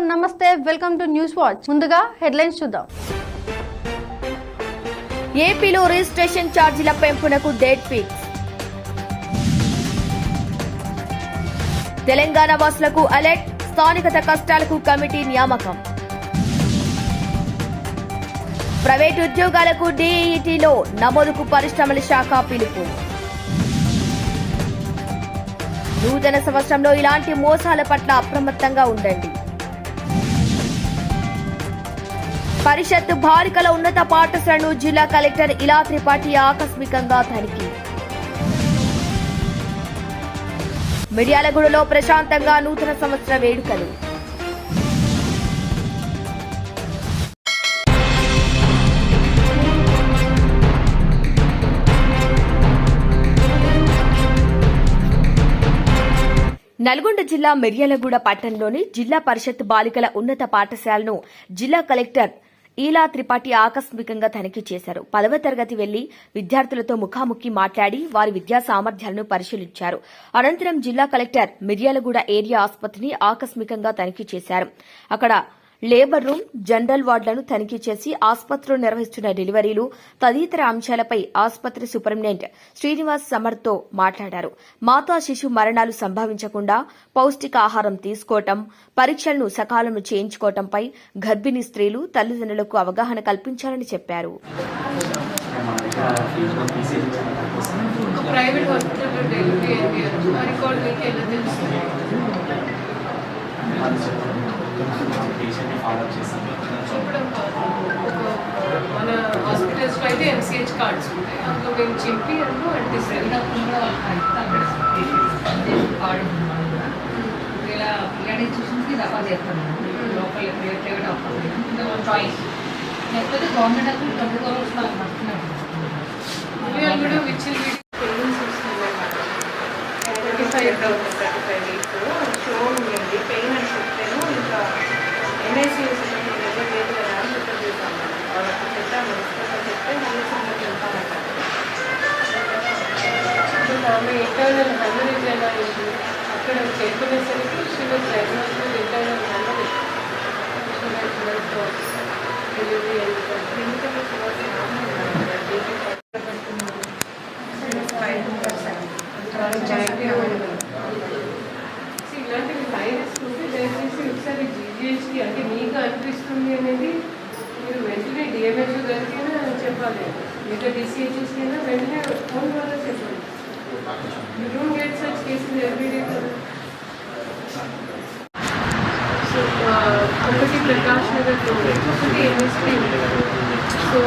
నమస్తే welcome to news watch. ముందుగా headlines చూద్దాం. ఏపీలో రిజిస్ట్రేషన్ ఛార్జీల పెంపునకు డేట్ ఫిక్స్. తెలంగాణ వాసులకు అలర్ట్ స్థానికత కష్టాలకు కమిటీ నియామకం. ప్రైవేట్ ఉద్యోగాలకు డీఈటీలో నమోదుకు పరిశ్రమల శాఖ పిలుపు. నూతన సంవత్సరంలో ఇలాంటి మోసాల పట్ల అప్రమత్తంగా ఉండండి. పరిషత్ బాలికల ఉన్నత పాఠశాలను జిల్లా కలెక్టర్ ఇలా త్రిపాఠి ఆకస్మికంగా తనిఖీ. మిర్యాలగూడలో ప్రశాంతంగా నూతన సంవత్సర వేడుకలు. నల్గొండ జిల్లా మిర్యాలగూడ పట్టణంలోని జిల్లా పరిషత్ బాలికల ఉన్నత పాఠశాలను జిల్లా కలెక్టర్ ఈలా త్రిపాఠి ఆకస్మికంగా తనిఖీ చేశారు. పదవ తరగతి వెళ్ళి విద్యార్థులతో ముఖాముఖి మాట్లాడి వారి విద్యా సామర్థ్యాలను పరిశీలించారు. అనంతరం జిల్లా కలెక్టర్ మిర్యాలగూడ ఏరియా ఆసుపత్రిని ఆకస్మికంగా తనిఖీ చేశారు. అక్కడ లేబర్ రూమ్ జనరల్ వార్డులను తనిఖీ చేసి ఆసుపత్రిలో నిర్వహిస్తున్న డెలివరీలు తదితర అంశాలపై ఆసుపత్రి సూపరింటెండెంట్ శ్రీనివాస్ సమర్తో మాట్లాడారు. మాతా శిశు మరణాలు సంభవించకుండా పౌష్టికాహారం తీసుకోవటం పరీక్షలను సకాలంలో చేయించుకోవటంపై గర్భిణీ స్త్రీలు తల్లిదండ్రులకు అవగాహన కల్పించాలని చెప్పారు. ప్రైవేట్ హాస్పిటల్ డెలివరీ ఎలా తెలుస్తుంది? మన హాస్పిటల్స్లో అయితే ఎంసీహెచ్ కార్డ్స్ ఉంటాయి. అందులో మేము చింపి అందులో అంటిస్తారు ఇలా పిల్లడి ఇన్స్టిట్యూషన్స్కి దఫా చేస్తాను. లోకల్ ప్రైవేట్ చాయిస్ లేకపోతే government hospital twenty four hours నాకు నడుస్తున్నాను కూడా thirty five thirty five days show ఉందండి పెయిన్ ఇంకా ఆమె ఇంటర్నల్ హెమరేజ్ ఎలా అక్కడ చేరుకునేసరికి షుగర్ డయాగ్నోస్ ఇంటర్నల్ ఒకటి ప్రకాష్ నగర్లో ఒకటి ఎన్ఎస్పీ సో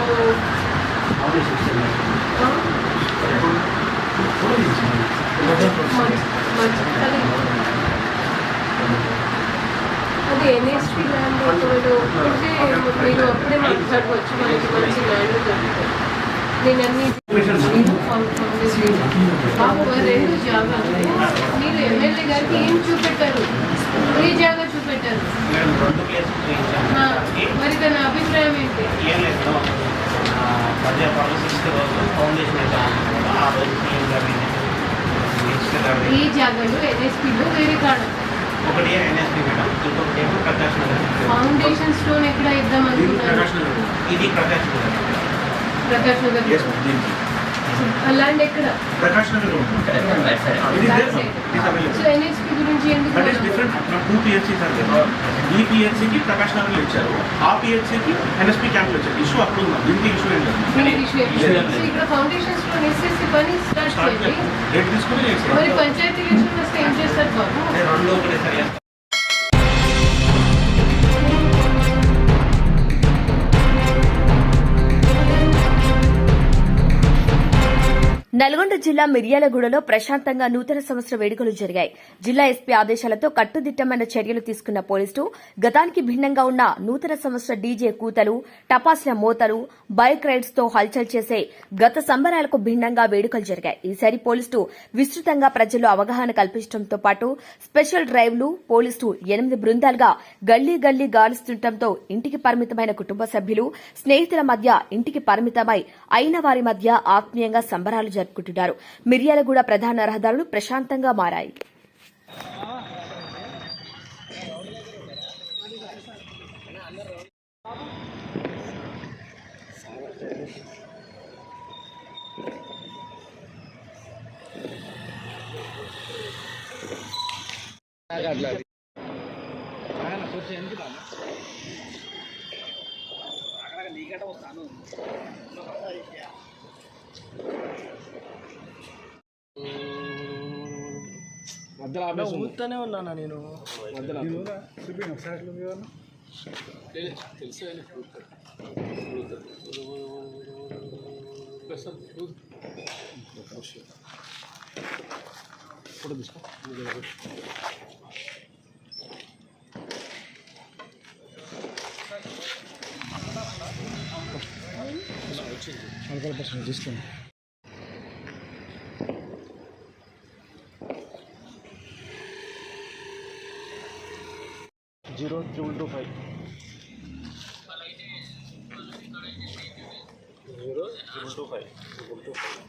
అది అది ఎన్ఎస్పీ ల్యాండ్ ఒకవేళ ఒప్పుకుంటే మీరు అప్పుడే మాట్లాడుకోవచ్చు మనకి మంచి ల్యాండ్ దొరుకుతుంది నేను అన్ని బాబు రెండు జాగాలు మీరు ఎమ్మెల్యే గారికి ఏం చూపెట్టారు ఏ జాగా ఆ, మరి తన అభిప్రాయం ఏంటి? ఏం లేదు. మధ్య పర్వ సిక్స్త్ రోజు ఫౌండేషన్ వేసాము ఆ రోజు సీఎం గారిని మినిస్టర్ గారిని ఈ జాగాలో ఎన్ఎస్పీలో వేరే కాడ? ఒకటి ఎన్ఎస్పీ మేడం ఇంకొకటి ఏమో ప్రకాష్ నగర్. ఫౌండేషన్ స్టోన్ ఎక్కడ ఇద్దాం అనుకున్నారు? ఇది ప్రకాష్ నగర్. ప్రకాష్ నగర్. ల్యాండ్ ఎక్కడ? ప్రకాష్ నగర్ ఇది. సో ఎన్ఎస్పీ గురించి ఎందుకు that is different to PHC sir ఈ పిహెచ్సికి ప్రకాష్ నగర్లో ఇచ్చారు. ఆ పిహెచ్సికి ఎన్ఎస్పీ క్యాంప్లో ఇచ్చారు. ఇష్యూ అప్పుడు ఉందా. దీనికి ఇష్యూ ఏం లేదు. మీకు ఇష్యూ ఏం లేదు. సో ఇక్కడ ఫౌండేషన్ స్టోన్ వేసేసి పని స్టార్ట్ స్టార్ట్ చేయండి. రేట్ తీసుకుని మరి చేస్తారు పంచాయతీ ఎలక్షన్ వస్తే ఏం చేస్తారు బాబు? రెండు ఒకటే సరి. నల్గొండ జిల్లా మిర్యాలగూడలో ప్రశాంతంగా నూతన సంవత్సర వేడుకలు జరిగాయి. జిల్లా ఎస్పీ ఆదేశాలతో కట్టుదిట్టమైన చర్యలు తీసుకున్న పోలీసులు గతానికి భిన్నంగా ఉన్న నూతన సంవత్సర డీజే కూతలు టపాసుల మోతలు బైక్ రైడ్స్తో హల్చల్ చేసే గత సంబరాలకు భిన్నంగా వేడుకలు జరిగాయి. ఈసారి పోలీసులు విస్తృతంగా ప్రజల్లో అవగాహన కల్పించడంతో పాటు స్పెషల్ డ్రైవ్లు పోలీసులు ఎనిమిది బృందాలుగా గల్లీ గల్లీ గాలుస్తుండటంతో ఇంటికి పరిమితమైన కుటుంబ సభ్యులు స్నేహితుల మధ్య ఇంటికి పరిమితమై అయిన వారి మధ్య ఆత్మీయంగా సంబరాలు జరుపుకుంటున్నారు. మిర్యాలగూడ ప్రధాన రహదారులు ప్రశాంతంగా మారాయి. ఊతూనే ఉన్నాను నేను? తెలుసు ఫోటో తీసుకో. వచ్చింది. తీసుకున్నాను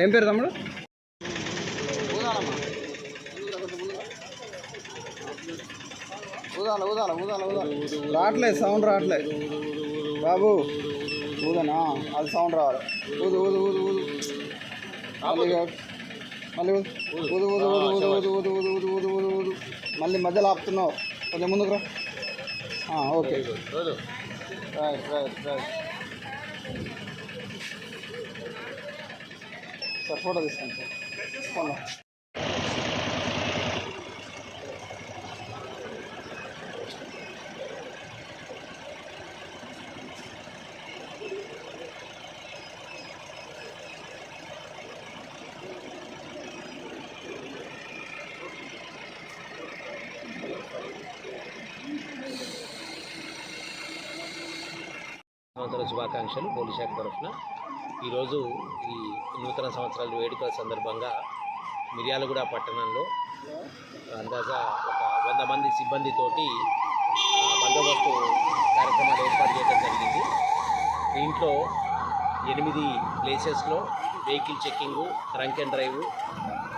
ఏం పేరు తమ్ముడు ఊదాల ఊదాల ఊదాల ఊదాల రావట్లే సౌండ్ రావట్లే బాబు ఊదనా అది సౌండ్ రావాలి ఊదు ఊదు ఊదు ఊదు మళ్ళీ. మళ్ళీ ఊదు ఊదు ఊదు ఊదు ఊదు ఊదు ఊదు ఊదు ఊదు ఊదు మళ్ళీ మధ్యలో ఆపుతున్నావు కొంచెం ముందుకు రా okay right right right sir photo తీసుకోండి సార్. తీసుకోండి సంవత్సర శుభాకాంక్షలు పోలీస్ శాఖ తరఫున. ఈరోజు ఈ నూతన సంవత్సరాల వేడుకల సందర్భంగా మిర్యాలగూడ పట్టణంలో అందాజా ఒక వంద మంది సిబ్బందితోటి ఆ, బందోబస్తు కార్యక్రమాలు ఏర్పాటు చేయడం జరిగింది. దీంట్లో ఎనిమిది ప్లేసెస్లో vehicle checking drunk and drive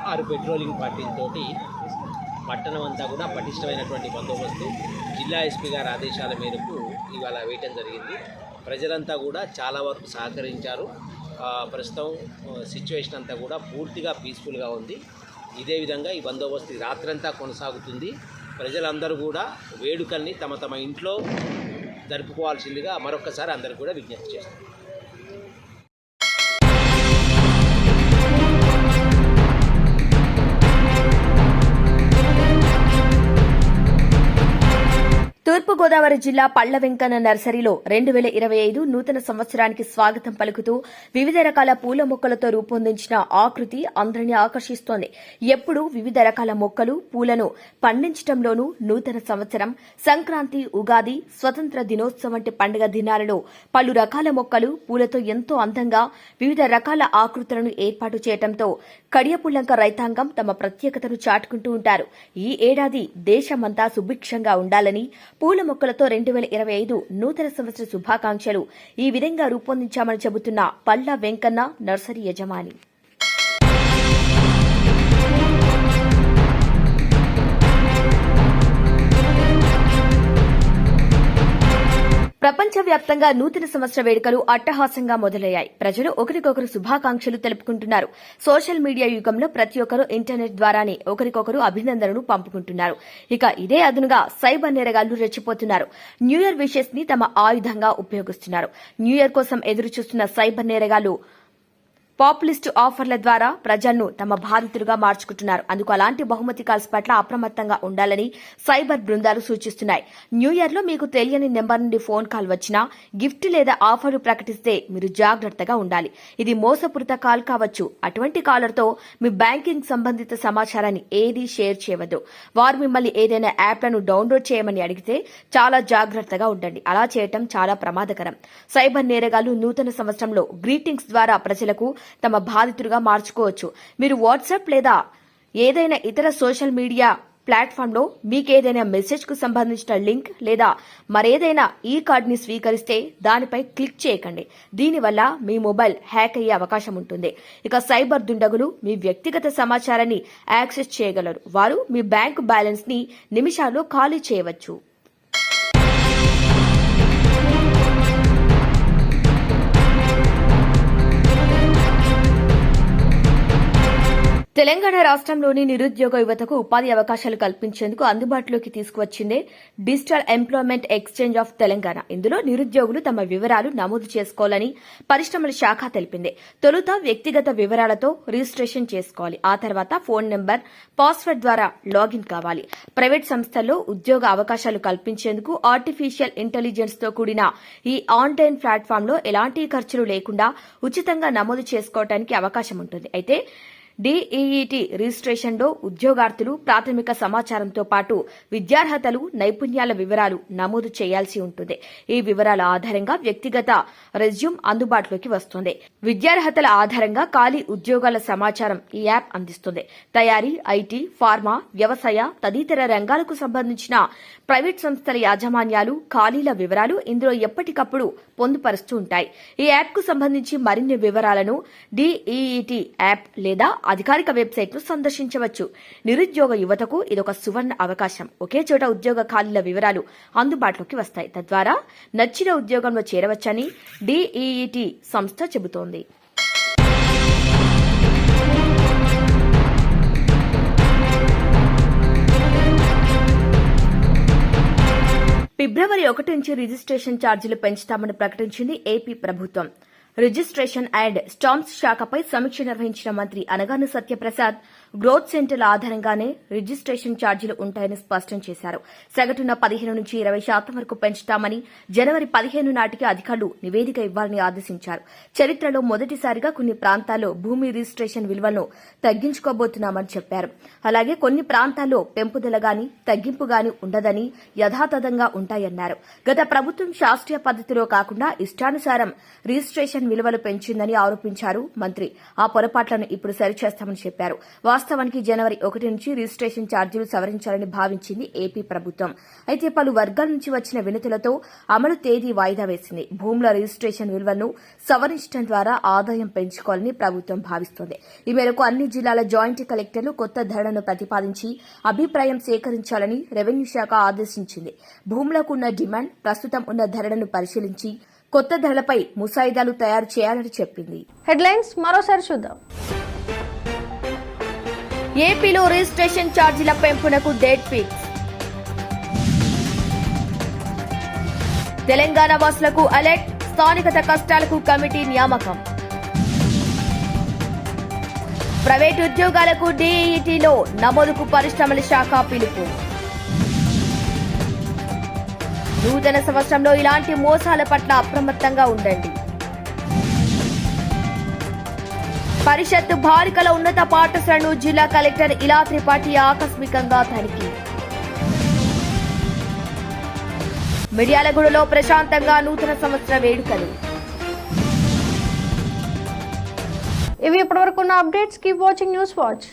ఆరు పెట్రోలింగ్ పార్టీలతోటి పట్టణం అంతా కూడా పటిష్టమైనటువంటి బందోబస్తు. జిల్లా ఎస్పీ గారి ఆదేశాల మేరకు ఇవాళ వేయటం జరిగింది. ప్రజలంతా కూడా చాలా వరకు సహకరించారు. ప్రస్తుతం సిచ్యువేషన్ అంతా కూడా పూర్తిగా పీస్ఫుల్గా ఉంది. ఇదే విధంగా ఈ బందోబస్తు రాత్రంతా కొనసాగుతుంది. ప్రజలందరూ కూడా వేడుకల్ని తమ తమ ఇంట్లో జరుపుకోవాల్సిందిగా మరొకసారి అందరికీ కూడా విజ్ఞప్తి చేస్తారు తూర్పుగోదావరి జిల్లా పళ్ళ వెంకన్న నర్సరీలో రెండు వేల ఇరవై ఐదు నూతన సంవత్సరానికి స్వాగతం పలుకుతూ వివిధ రకాల పూల మొక్కలతో రూపొందించిన ఆకృతి అందరినీ ఆకర్షిస్తోంది. ఎప్పుడూ వివిధ రకాల మొక్కలు పూలను పండించడంలోనూ నూతన సంవత్సరం సంక్రాంతి ఉగాది స్వతంత్ర దినోత్సవం వంటి పండుగ దినాలలో పలు రకాల మొక్కలు పూలతో ఎంతో అందంగా వివిధ రకాల ఆకృతులను ఏర్పాటు చేయడంతో కడియపుల్లంక రైతాంగం తమ ప్రత్యేకతను చాటుకుంటూ ఉంటారు. ఈ ఏడాది దేశమంతా సుభిక్షంగా ఉండాలని పూల మొక్కలతో రెండు వేల ఇరవై ఐదు నూతన సంవత్సర శుభాకాంక్షలు. ఈ విధంగా రూపొందించామని చెబుతున్న పల్లా వెంకన్న నర్సరీ యజమాని. ప్రపంచవ్యాప్తంగా నూతన సంవత్సర వేడుకలు అట్టహాసంగా మొదలయ్యాయి. ప్రజలు ఒకరికొకరు శుభాకాంక్షలు తెలుపుకుంటున్నారు. సోషల్ మీడియా యుగంలో ప్రతి ఒక్కరూ ఇంటర్నెట్ ద్వారానే ఒకరికొకరు అభినందనలు పంపుకుంటున్నారు. ఇక ఇదే అదునుగా సైబర్ నేరగాళ్ళు రెచ్చిపోతున్నారు. న్యూ ఇయర్ విషెస్ని తమ ఆయుధంగా ఉపయోగిస్తున్నారు. న్యూ ఇయర్ కోసం ఎదురు చూస్తున్న సైబర్ నేరగాళ్ళు పాపులిస్ట్ ఆఫర్ల ద్వారా ప్రజలను తమ బాధితులుగా మార్చుకుంటున్నారు. అందుకు అలాంటి బహుమతి కాల్స్ పట్ల అప్రమత్తంగా ఉండాలని సైబర్ బృందాలు సూచిస్తున్నాయి. న్యూ ఇయర్లో మీకు తెలియని నెంబర్ నుండి ఫోన్ కాల్ వచ్చినా గిఫ్ట్ లేదా ఆఫర్లు ప్రకటిస్తే మీరు జాగ్రత్తగా ఉండాలి. ఇది మోసపూరిత కాల్ కావచ్చు. అటువంటి కాలర్తో మీ బ్యాంకింగ్ సంబంధిత సమాచారాన్ని ఏదీ షేర్ చేయవద్దు. వారు మిమ్మల్ని ఏదైనా యాప్లను డౌన్లోడ్ చేయమని అడిగితే చాలా జాగ్రత్తగా ఉండండి. అలా చేయటం చాలా ప్రమాదకరం. సైబర్ నేరగాళ్ళు నూతన సంవత్సరంలో గ్రీటింగ్స్ ద్వారా ప్రజలకు తమ బాధితుడిగా మార్చుకోవచ్చు. మీరు వాట్సాప్ లేదా ఏదైనా ఇతర సోషల్ మీడియా ప్లాట్ఫామ్లో మీకు ఏదైనా మెసేజ్కు సంబంధించిన లింక్ లేదా మరేదైనా ఈ కార్డ్ని స్వీకరిస్తే దానిపై క్లిక్ చేయకండి. దీనివల్ల మీ మొబైల్ హ్యాక్ అయ్యే అవకాశం ఉంటుంది. ఇక సైబర్ దుండగులు మీ వ్యక్తిగత సమాచారాన్ని యాక్సెస్ చేయగలరు. వారు మీ బ్యాంకు బ్యాలెన్స్ని నిమిషాల్లో ఖాళీ చేయవచ్చు. తెలంగాణ రాష్ట్రంలోని నిరుద్యోగ యువతకు ఉపాధి అవకాశాలు కల్పించేందుకు అందుబాటులోకి తీసుకువచ్చిందే digital employment exchange of Telangana. ఇందులో నిరుద్యోగులు తమ వివరాలు నమోదు చేసుకోవాలని పరిశ్రమల శాఖ తెలిపింది. తొలుత వ్యక్తిగత వివరాలతో రిజిస్ట్రేషన్ చేసుకోవాలి. ఆ తర్వాత ఫోన్ నెంబర్ పాస్వర్డ్ ద్వారా లాగిన్ కావాలి. ప్రైవేట్ సంస్థల్లో ఉద్యోగ అవకాశాలు కల్పించేందుకు ఆర్టిఫిషియల్ ఇంటెలిజెన్స్తో కూడిన ఈ ఆన్లైన్ ప్లాట్ఫామ్లో ఎలాంటి ఖర్చులు లేకుండా ఉచితంగా నమోదు చేసుకోవడానికి అవకాశం ఉంటుంది. అయితే డిఈఈటి రిజిస్ట్రేషన్లో ఉద్యోగార్థులు ప్రాథమిక సమాచారంతో పాటు విద్యార్హతలు నైపుణ్యాల వివరాలు నమోదు చేయాల్సి ఉంటుంది. ఈ వివరాల ఆధారంగా వ్యక్తిగత రెజ్యూమ్ అందుబాటులోకి వస్తుంది. విద్యార్హతల ఆధారంగా ఖాళీ ఉద్యోగాల సమాచారం ఈ యాప్ అందిస్తుంది. తయారీ ఐటీ ఫార్మా వ్యవసాయ తదితర రంగాలకు సంబంధించిన ప్రైవేట్ సంస్థల యాజమాన్యాలు ఖాళీల వివరాలు ఇందులో ఎప్పటికప్పుడు పొందుపరుస్తూ ఉంటాయి. ఈ యాప్కు సంబంధించి మరిన్ని వివరాలను డిఈఈటీ యాప్ లేదా అధికారిక వెబ్సైట్ను సందర్శించవచ్చు. నిరుద్యోగ యువతకు ఇదొక సువర్ణ అవకాశం. ఒకే చోట ఉద్యోగ ఖాళీల వివరాలు అందుబాటులోకి వస్తాయి. తద్వారా నచ్చిన ఉద్యోగంలో చేరవచ్చని డిఈఈటీ సంస్థ చెబుతోంది. ఫిబ్రవరి ఒకటి నుంచి రిజిస్ట్రేషన్ ఛార్జీలు పెంచుతామని ప్రకటించింది ఏపీ ప్రభుత్వం. రిజిస్ట్రేషన్ అండ్ స్టాంప్స్ శాఖపై సమీక్ష నిర్వహించిన మంత్రి అనగాను సత్యప్రసాద్ గ్రోత్ సెంటర్ల ఆధారంగానే రిజిస్ట్రేషన్ ఛార్జీలు ఉంటాయని స్పష్టం చేశారు. సగటున పదిహేను నుంచి ఇరవై శాతం వరకు పెంచుతామని జనవరి పదిహేను నాటికి అధికారులు నివేదిక ఇవ్వాలని ఆదేశించారు. చరిత్రలో మొదటిసారిగా కొన్ని ప్రాంతాల్లో భూమి రిజిస్ట్రేషన్ విలువలను తగ్గించుకోబోతున్నామని చెప్పారు. అలాగే కొన్ని ప్రాంతాల్లో పెంపుదల గాని తగ్గింపు గాని ఉండదని యథాతథంగా ఉంటాయన్నారు. గత ప్రభుత్వం శాస్త్రీయ పద్దతిలో కాకుండా ఇష్టానుసారం రిజిస్ట్రేషన్ విలువలు పెంచిందని ఆరోపించారు మంత్రి. ఆ పొరపాట్లను ఇప్పుడు సరిచేస్తామని చెప్పారు. వాస్తవానికి జనవరి ఒకటి నుంచి రిజిస్ట్రేషన్ ఛార్జీలు సవరించాలని భావించింది ఏపీ ప్రభుత్వం. అయితే పలు వర్గాల నుంచి వచ్చిన వినతులతో అమలు తేదీ వాయిదా వేసింది. భూముల రిజిస్ట్రేషన్ విలువను సవరించడం ద్వారా ఆదాయం పెంచుకోవాలని ప్రభుత్వం భావిస్తోంది. ఈ మేరకు అన్ని జిల్లాల జాయింట్ కలెక్టర్లు కొత్త ధరలను ప్రతిపాదించి అభిప్రాయం సేకరించాలని రెవెన్యూ శాఖ ఆదేశించింది. భూములకు ఉన్న డిమాండ్ ప్రస్తుతం ఉన్న ధరలను పరిశీలించి కొత్త ధరలపై ముసాయిదాలు తయారు చేయాలని చెప్పింది. హెడ్లైన్స్ మరోసారి చూద్దాం. ఏపీలో రిజిస్ట్రేషన్ ఛార్జీల పెంపునకు డేట్ ఫిక్స్. తెలంగాణ వాసులకు అలర్ట్ స్థానికత కష్టాలకు కమిటీ నియామకం. ప్రైవేట్ ఉద్యోగాలకు డీఈటీలో నమోదుకు పరిశ్రమల శాఖ పిలుపు. నూతన సంవత్సరంలో ఇలాంటి మోసాల పట్ల అప్రమత్తంగా ఉండండి. పరిషత్ బాలికల ఉన్నత పాఠశాలను జిల్లా కలెక్టర్ ఇలా త్రిపాఠి ఆకస్మికంగా తనిఖీ. మిర్యాలగూడలో ప్రశాంతంగా నూతన సంవత్సర వేడుకలు. ఇవి ఇప్పటివరకు ఉన్న updates keep watching news watch.